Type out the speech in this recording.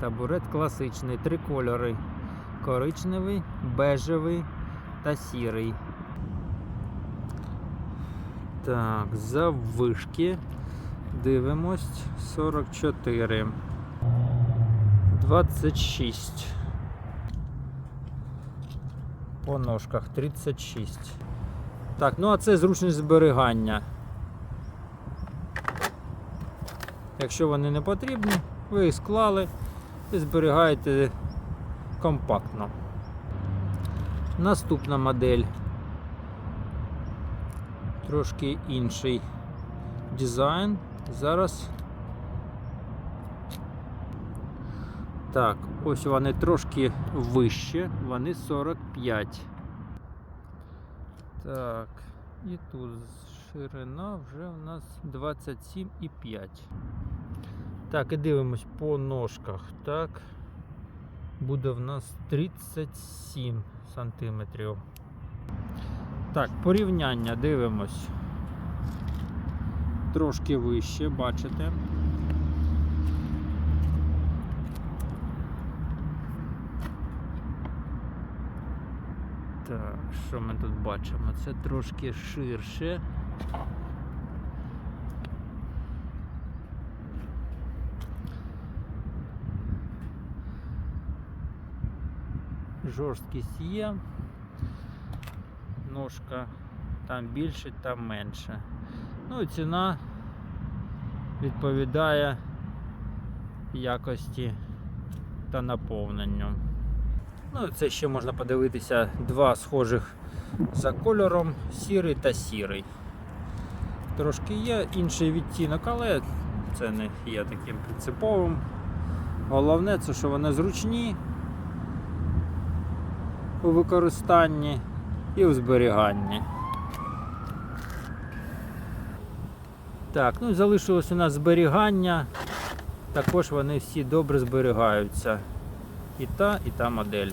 Табурет класичний, три кольори: коричневий, бежевий та сірий. Так, заввишки. Дивимось 44. 26. По ножках 36. Так, ну а це зручність зберігання. Якщо вони не потрібні, ви їх склали і зберігаєте компактно. Наступна модель. Трошки інший дизайн. Зараз. Так, ось вони трошки вище, вони 45. Так, і тут ширина вже у нас 27,5. Так, і дивимось по ножках. Так. Буде в нас 37 сантиметрів. Так, порівняння дивимось. Трошки вище, бачите. Так, що ми тут бачимо? Це трошки ширше. Жорсткість є. Ножка там більше, там менше. Ну і ціна відповідає якості та наповненню. Ну, це ще можна подивитися два схожих за кольором сірий та сірий. Трошки є інший відтінок, але це не є таким принциповим. Головне, це що вони зручні у використанні і у зберіганні. Так, ну і залишилось у нас зберігання. Також вони всі добре зберігаються. І та, і та модель.